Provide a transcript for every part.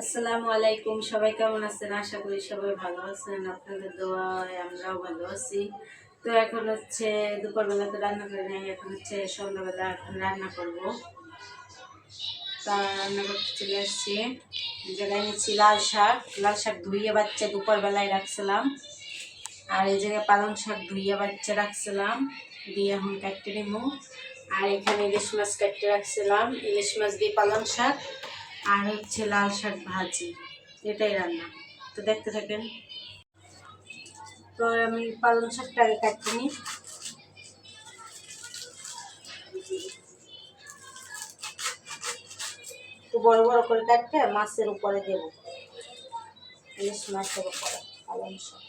আসসালামু আলাইকুম, সবাই কেমন আছেন? আশা করি সবাই ভালো আছেন। আপনাদের দোয়ায় আমরাও ভালো আছি। তো এখন হচ্ছে দুপুরবেলা তো রান্না করে নেই, এখন হচ্ছে সন্ধ্যাবেলা এখন রান্না করব। তা রান্না করতে চলে আসছি। জায়গায় নিচ্ছি লাল শাক। লাল শাক ধুইয়ে বাচ্চা দুপুরবেলায় রাখছিলাম। আর এই জায়গায় পালং শাক ধুইয়ে বাচ্চা রাখছিলাম। দিয়ে এখন কাটতে নেব। আর এখানে ইলিশ মাছ কাটতে রাখছিলাম। ইলিশ মাছ দিয়ে পালং শাক। আর হচ্ছে লাল শাক ভাজি, এটাই রান্না। তো দেখতে থাকেন। তো আমি পালং শাকটা আগে কাটতে নিই। একটু বড় বড় করে কাটতে, মাছের উপরে দেব। ইলিশ মাছের উপরে পালং শাক।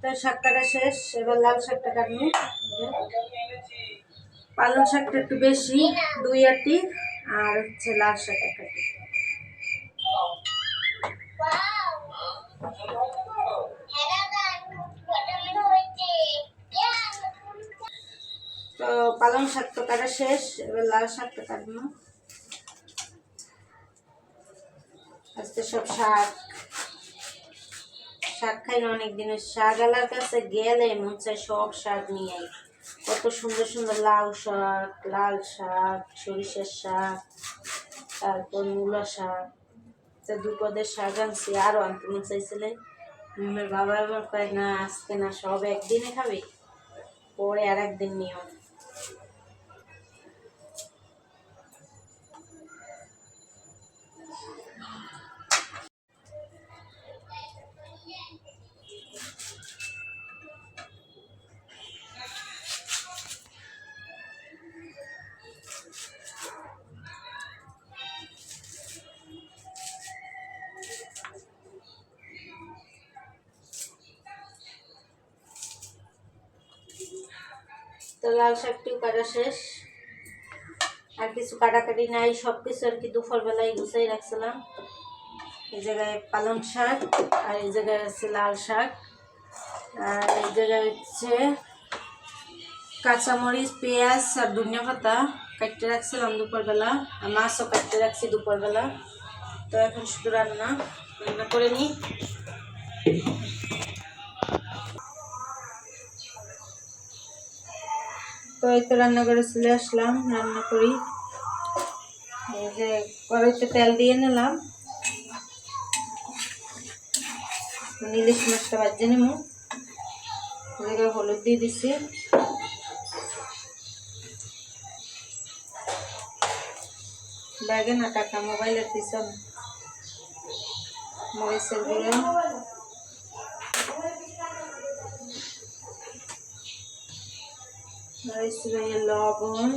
তো শাক শেষ, এবার লাল শাকটা কাটবো। পালং শাকটা একটু বেশি, দুই আটি, আর হচ্ছে লাল শাক এক তো পালং শাক তো কাটা শেষ, এবার লাল শাকটা কাটবো। আজকে সব শাক শাক খাই না শাক। আলার কাছে গেলে মন চায় সব শাক নিয়ে আই। কত সুন্দর সুন্দর লাউ শাক, লাল শাক, সরিষার শাক, তারপর মূলা শাক। তো দুপদের শাক আনছি আরও আনতে মন চাইছিলে। আমার বাবা আবার না, আজকে না, সব একদিনে খাবে? পরে আর একদিন নিও তো লাল শাকটিও কাটা শেষ। আর কিছু কাটাকাটি নাই সব কিছু আর কি দুপুরবেলায় গুছাই রাখছিলাম। এই জায়গায় পালং শাক আর এই জায়গায় আছে লাল শাক। আর এই জায়গায় হচ্ছে কাঁচামরিচ, পেঁয়াজ আর ধনিয়া পাতা কাটতে রাখছিলাম দুপুরবেলা। আর মাছও কাটতে রাখছি দুপুরবেলা। তো এখন শুধু রান্না। রান্না করে নিই। তো এই তো রান্নাঘরে চলে আসলাম, রান্না করি। এই যে কড়াইতে তেল দিয়ে নিলাম। ইলিশ মাছটা বাজে নেব হলুদ দিয়ে দিছি। ব্যাগে না টাকা, মোবাইলের পিছনে। মরিচের মরিচ গুঁড়ো লবণ।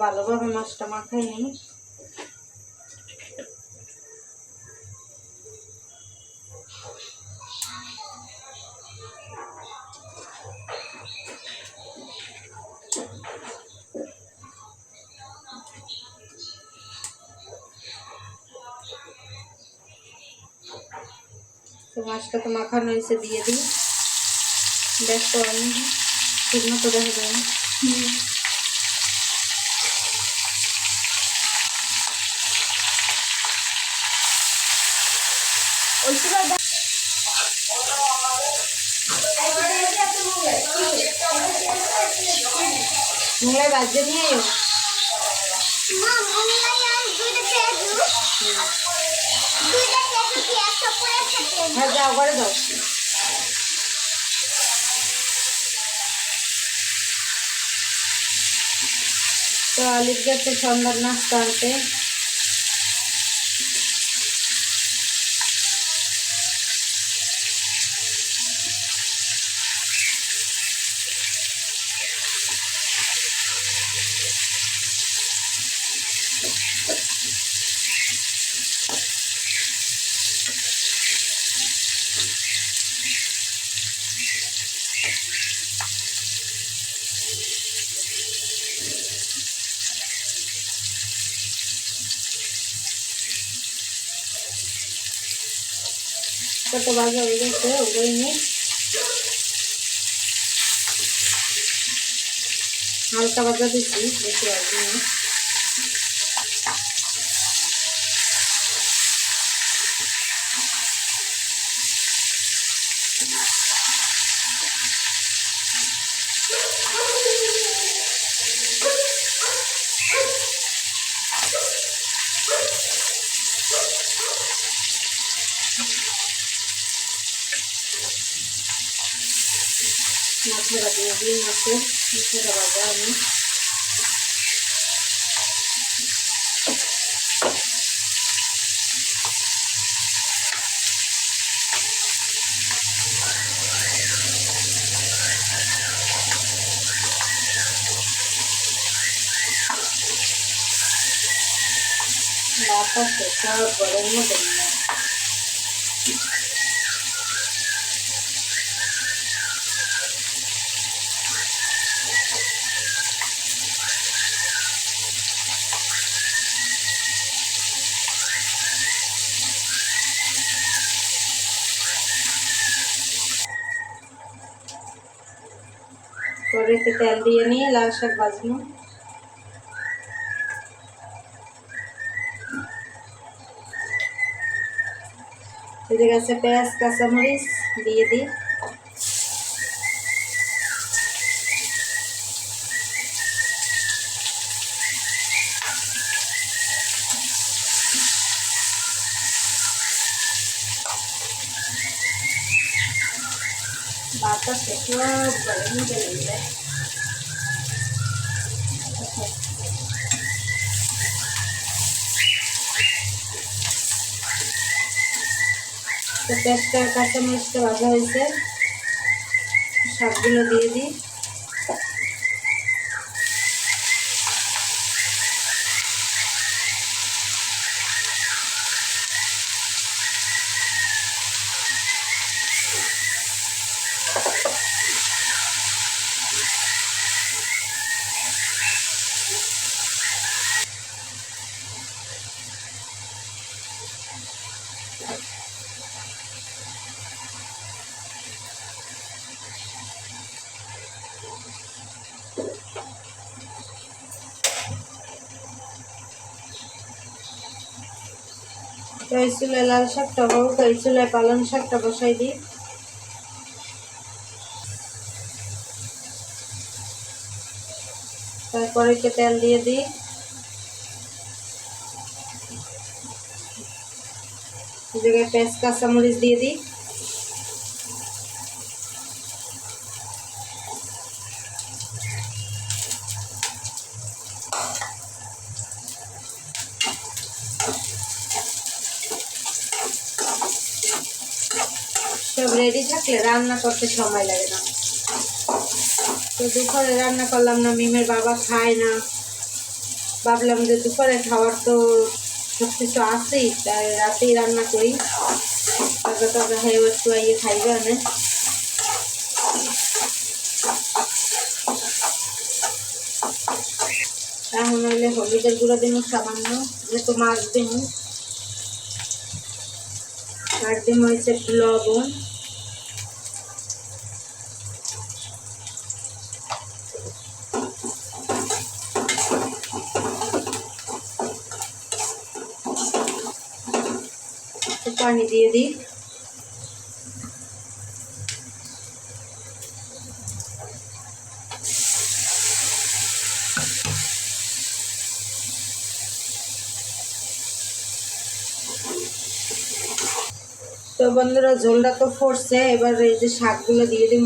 ভালোভাবে মাছটা মাখাই নিই তো মাছটা তো মাখানো হয়েছে দিয়ে দিই। দেখো আমি ঠিক মতো দেখা যায় না। বাজে নিয়ে হ্যাঁ যাও করে দাও তো আলিফ গেছে সন্ধ্যার নাস্তা আনতে কত ভাজা হয়ে গেছে ওগুলোই নিয়ে হালকা ভাজা দিচ্ছি বেশি আসবে মশলা দিয়ে দিই মাছের মশলা ভাজা আমি বাতাসে সব গরম মধ্যে কড়াইতে তেল দিয়ে নিয়ে লাল শাক ভাজবো এদিকে আছে পেঁয়াজ কাঁচামরিচ দিয়ে দিই বাতাসে সব গরম গেলে তো পেঁয়াজটা কাঁচামরিচটা ভাজা হয়েছে শাকগুলো দিয়ে দিই এই চুলে লাল শাকটা হোক এই চুলে পালং শাকটা বসাই দিই। তারপরে কে তেল দিয়ে দিই জায়গায় পেঁয়াজ, কাঁচামরিচ দিয়ে দিই সব রেডি থাকলে রান্না করতে সময় লাগে না। তো দুপুরে রান্না করলাম না, মিমের বাবা খায় না। ভাবলাম যে দুপুরে খাওয়ার তো সব কিছু আছেই, তাই রাতেই রান্না করি। তাজা তাজা হয়ে, একটু ইয়ে খাইবে আনে এখন হইলে হলুদের গুঁড়ো দিন সামান্য একটু মাছ দিন আর দিন হয়েছে লবণ। পানি দিয়ে দিই। তো বন্ধুরা ঝোলটা তো ফুটছে এবার এই যে শাকগুলো দিয়ে দিব।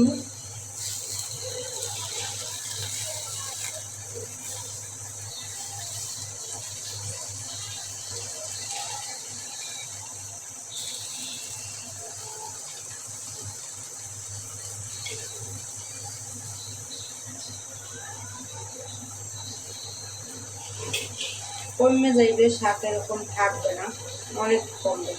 কমে যাইবে শাক এরকম থাকবে না অনেক কমবে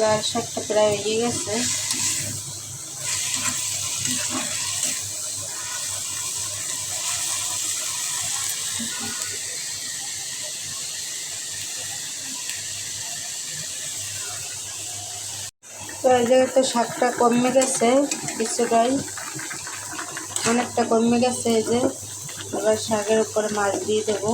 লাল শাকটা প্রায় হয়ে গেছে। তো এই জায়গায় তো শাকটা কমে গেছে কিছুটাই অনেকটা কমে গেছে এই যে। এবার শাকের উপরে মাছ দিয়ে দেবো।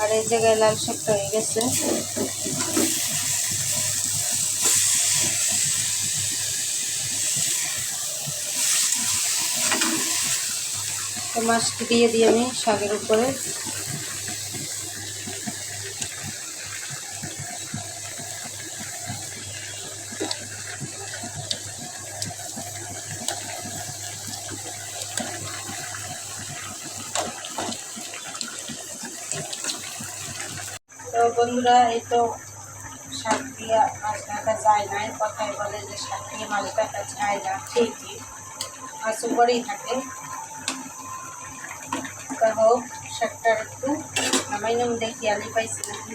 আর এই জায়গায় লাল শাকটা হয়ে গেছে। তো মাছটি দিয়ে দিই আমি শাকের উপরে। তো বন্ধুরা, এই তো শাক দিয়ে মাছ ঢাকা যায় না কথায় বলে যে শাক দিয়ে মাছ ঢাকা যায় না। ঠিকই। মাছ উপরেই থাকে। হোক শাকটার একটু নাম দেখি আলি পাইছি নাকি?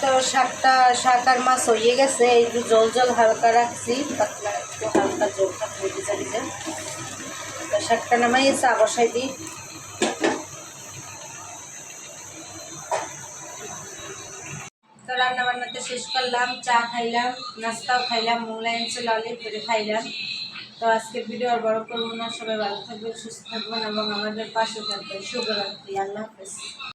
তো শাকটা শাক আর মাছ হয়ে গেছে যে জল জল হালকা রাখছি পাতলা একটু হালকা জল থাকবে ভিজা শাকটা নামাই চা বসাই দিই তো বান্না তো শেষ করলাম, চা খাইলাম, নাস্তাও খাইলাম মোগলাই এনেছে ললি ফেরে খাইলাম। তো আজকে ভিডিও আর বড় করব না, সবাই ভালো থাকবেন, সুস্থ থাকবেন এবং আমাদের পাশে থাকবেন। শুভরাত্রি, আল্লাহ হাফেজ।